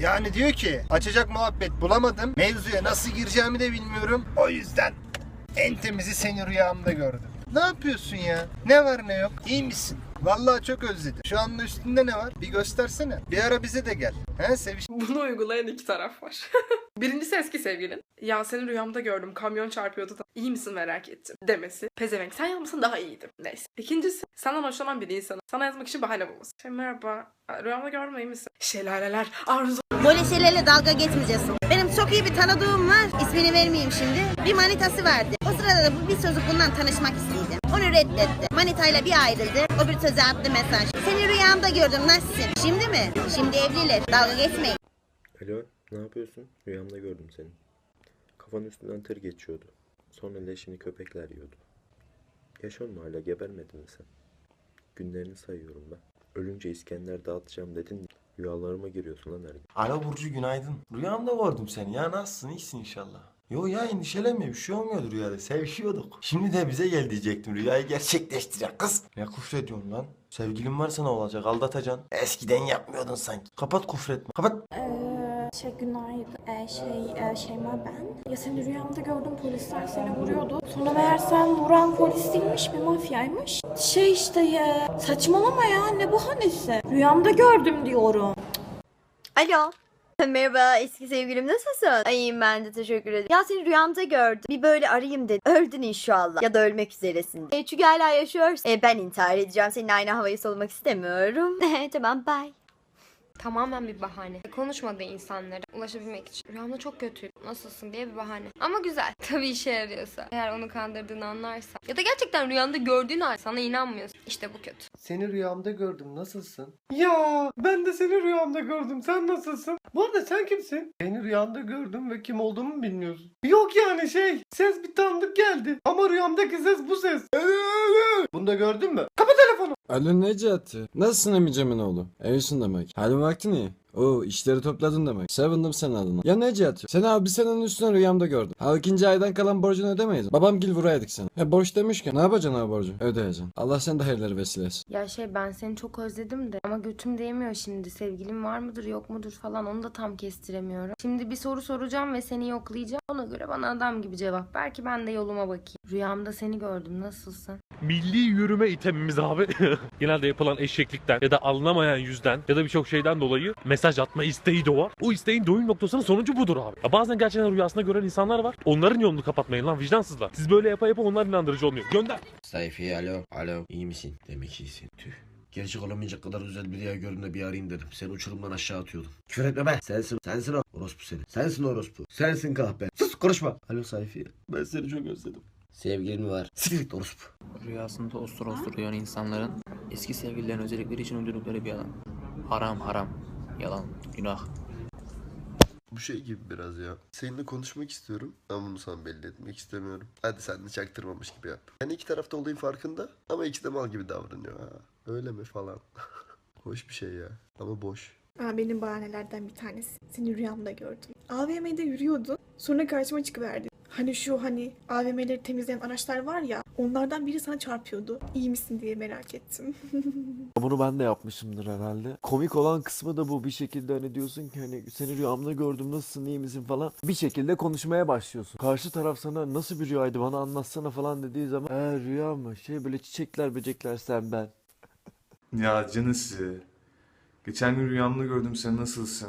Yani diyor ki açacak muhabbet bulamadım. Mevzuya nasıl gireceğimi de bilmiyorum. O yüzden en temizi seni rüyamda gördüm. Ne yapıyorsun ya? Ne var ne yok? İyi misin? Vallahi çok özledim. Şu anda üstünde ne var? Bir göstersene. Bir ara bize de gel. He seviş. Bunu uygulayan iki taraf var. Birincisi eski sevgilin. Ya seni rüyamda gördüm kamyon çarpıyordu da iyi misin merak ettim demesi. Pezevenk sen yapmasan daha iyiydim. Neyse. İkincisi senden hoşlanan bir insanın sana yazmak için bahane bulması. Şey, merhaba rüyamda gördüm iyi misin? Şelaleler arzu Böyle şeylerle dalga geçmeyeceksin. Benim çok iyi bir tanıdığım var. İsmini vermeyeyim şimdi. Bir manitası vardı. O sırada da bu bir çocuk bundan tanışmak istedi. Onu reddetti. Manitayla bir ayrıldı. O bir çocuğa attı mesaj. Seni rüyamda gördüm nasılsın? Şimdi mi? Şimdi evliler. Dalga geçmeyin. Alo, ne yapıyorsun? Rüyamda gördüm seni. Kafanın üstünden tır geçiyordu. Sonra leşini köpekler yiyordu. Yaşıyor mu hala gebermedin mi sen? Günlerini sayıyorum ben. Ölünce İskender dağıtacağım dedin. Rüyalarıma giriyorsun lan her gün. Alo Burcu günaydın. Rüyamda gördüm seni ya nasılsın iyisin inşallah. Yo ya endişelenme bir şey olmuyordu rüyada sevişiyorduk. Şimdi de bize gel diyecektim rüyayı gerçekleştirecek kız. Ne küfrediyorsun lan? Sevgilin varsa ne olacak aldatacaksın. Eskiden yapmıyordun sanki. Kapat küfretme. Kapat. Şey günaydın. Ee, şey e, Şeyma ben. Ya seni rüyamda gördüm polisler seni vuruyordu. Sonra meğersem vuran polis değilmiş bir mafyaymış. Şey işte ya saçmalama ya ne bahanesi. Rüyamda gördüm diyorum. Alo. Merhaba eski sevgilim nasılsın? İyiyim ben de teşekkür ederim. Ya seni rüyamda gördüm. Bir böyle arayayım dedim. Öldün inşallah. Ya da ölmek üzeresin. E, çünkü hala yaşıyorsun. E, ben intihar edeceğim. Seninle aynı havayı solumak istemiyorum. tamam bye. Tamamen bir bahane. Konuşmadığı insanlara ulaşabilmek için. Rüyamda çok kötü. Nasılsın diye bir bahane. Ama güzel. Tabii işe yarıyorsa. Eğer onu kandırdığını anlarsa. Ya da gerçekten rüyanda gördüğün halde sana inanmıyorsun. İşte bu kötü. Seni rüyamda gördüm. Nasılsın? Ya ben de seni rüyamda gördüm. Sen nasılsın? Bu arada sen kimsin? Seni rüyamda gördüm ve kim olduğumu bilmiyorsun. Yok yani şey. Ses bir tanıdık geldi. Ama rüyamdaki ses bu ses. Bunu da gördün mü? Kapa telefonu. Alo Necati. Nasılsın Emice'min oğlu? İyisin demek. Halin vaktin iyi. Oo işleri topladın demek. Sevindim senin adına. Ya Necati. Seni abi senin üstüne rüyamda gördüm. Ha ikinci aydan kalan borcunu ödemeyiz. Babam gil vuraydık seni. He borç demişken ne yapacaksın abi borcu? Ödeyeceksin. Allah sen de hayırları vesile etsin. Ya şey ben seni çok özledim de ama götüm değmiyor şimdi. Sevgilin var mıdır yok mudur falan onu da tam kestiremiyorum. Şimdi bir soru soracağım ve seni yoklayacağım. Ona göre bana adam gibi cevap ver ki ben de yoluma bakayım. Rüyamda seni gördüm nasılsın? Milli yürüme itemimiz abi. Genelde yapılan eşeklikten ya da anlamayan yüzden ya da birçok şeyden dolayı mesaj atma isteği doğar. O isteğin doyum noktasının sonucu budur abi. Ya bazen gerçekten rüyasında gören insanlar var. Onların yolunu kapatmayın lan vicdansızlar. Siz böyle yapa yapa onlar inandırıcı olmuyor. Gönder. Sayfiye alo. Alo. iyi misin? Demek iyisin. Tüh. Gerçek olamayacak kadar güzel bir rüya gördüm de bir arayayım dedim. Seni uçurumdan aşağı atıyordum. Küfür etme be. Sensin. Sensin o. Orospu senin. Sensin orospu. Sensin kahpe. Sus konuşma. Alo Sayfiye. Ben seni çok özledim. Sevgilin mi var? Siktir orospu. Rüyasında ostur ostur uyuyan insanların eski sevgililerin özellikleri için uydurdukları bir yalan. Haram haram. Yalan. Günah. Bu şey gibi biraz ya. Seninle konuşmak istiyorum ama bunu sana belli etmek istemiyorum. Hadi sen de çaktırmamış gibi yap. Yani iki tarafta olayın farkında ama ikisi de mal gibi davranıyor. Ha, öyle mi falan. Hoş bir şey ya ama boş. Aa, benim bahanelerden bir tanesi. Seni rüyamda gördüm. AVM'de yürüyordun. Sonra karşıma çıkıverdin. Hani şu hani AVM'leri temizleyen araçlar var ya onlardan biri sana çarpıyordu. İyi misin diye merak ettim. Bunu ben de yapmışımdır herhalde. Komik olan kısmı da bu bir şekilde hani diyorsun ki hani seni rüyamda gördüm nasılsın iyi misin falan. Bir şekilde konuşmaya başlıyorsun. Karşı taraf sana nasıl bir rüyaydı bana anlatsana falan dediği zaman eee rüya mı şey böyle çiçekler böcekler sen ben. Ya canısı. Geçen gün rüyamda gördüm sen nasılsın?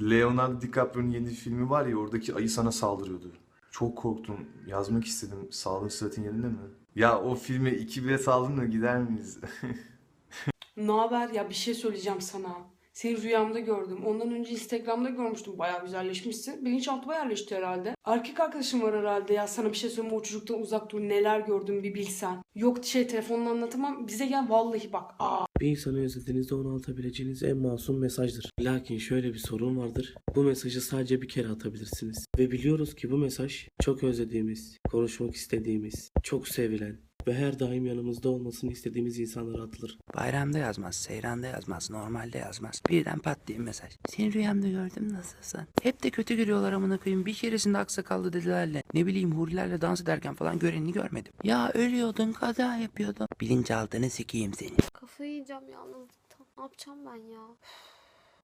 Leonardo DiCaprio'nun yeni filmi var ya oradaki ayı sana saldırıyordu. Çok korktum. Yazmak istedim. Sağlığın sıhhatin yerinde mi? Ya o filme iki bilet aldın da gider miyiz? Ne haber ya bir şey söyleyeceğim sana. Seni rüyamda gördüm. Ondan önce Instagram'da görmüştüm. Bayağı güzelleşmişsin. Bilinçaltıma yerleşti herhalde. Erkek arkadaşım var herhalde ya. Sana bir şey söyleyeyim o çocuktan uzak dur. Neler gördüm bir bilsen. Yok şey telefonla anlatamam. Bize gel vallahi bak. Aa. Bir insanı özlediğinizde onu atabileceğiniz en masum mesajdır. Lakin şöyle bir sorun vardır. Bu mesajı sadece bir kere atabilirsiniz. Ve biliyoruz ki bu mesaj çok özlediğimiz, konuşmak istediğimiz, çok sevilen ve her daim yanımızda olmasını istediğimiz insanlara atılır. Bayramda yazmaz, seyranda yazmaz, normalde yazmaz. Birden pat diye mesaj. Seni rüyamda gördüm nasılsın? Hep de kötü görüyorlar amına koyayım. Bir keresinde aksakallı dedilerle, ne bileyim hurilerle dans ederken falan görenini görmedim. Ya ölüyordun, kaza yapıyordun. Bilinçaltını sikeyim seni. Kafayı yiyeceğim yalnızlıktan. Ne yapacağım ben ya?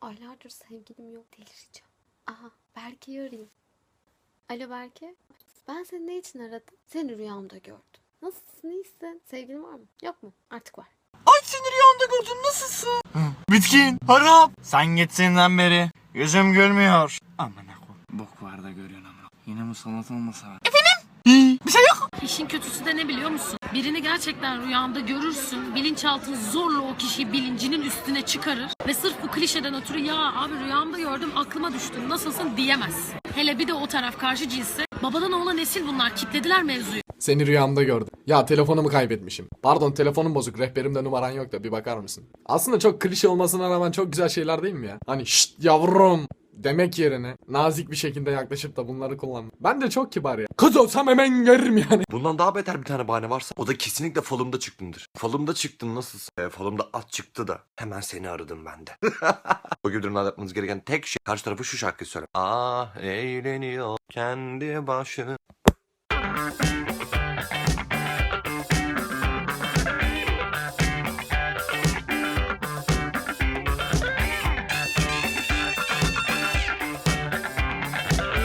Aylardır sevgilim yok delireceğim. Aha Berke'yi arayayım. Alo Berke. Ben seni ne için aradım? Seni rüyamda gördüm. Nasılsın iyisin? Sevgilin var mı? Yok mu? Artık var. Ay seni rüyamda gördüm nasılsın? Bitkin, harap. Sen gittiğinden beri yüzüm gülmüyor. Aman ako. Bok var da görüyorsun amına. Yine musallat olmasa. Efendim? İyi, bir şey yok. İşin kötüsü de ne biliyor musun? Birini gerçekten rüyanda görürsün. Bilinçaltın zorla o kişiyi bilincinin üstüne çıkarır. Ve sırf bu klişeden ötürü ya abi rüyamda gördüm aklıma düştü nasılsın diyemez. Hele bir de o taraf karşı cinsi. Babadan oğula nesil bunlar kitlediler mevzuyu. Seni rüyamda gördüm. Ya telefonumu kaybetmişim. Pardon telefonum bozuk. Rehberimde numaran yok da bir bakar mısın? Aslında çok klişe olmasına rağmen çok güzel şeyler değil mi ya? Hani şşt yavrum demek yerine nazik bir şekilde yaklaşıp da bunları kullan. Ben de çok kibar ya. Kız olsam hemen gelirim yani. Bundan daha beter bir tane bahane varsa o da kesinlikle falımda çıktındır. Falımda çıktın nasılsın? E, falımda at çıktı da hemen seni aradım ben de. o gibi durumlarda yapmanız gereken tek şey karşı tarafı şu şarkıyı söyle. Ah eğleniyor kendi başı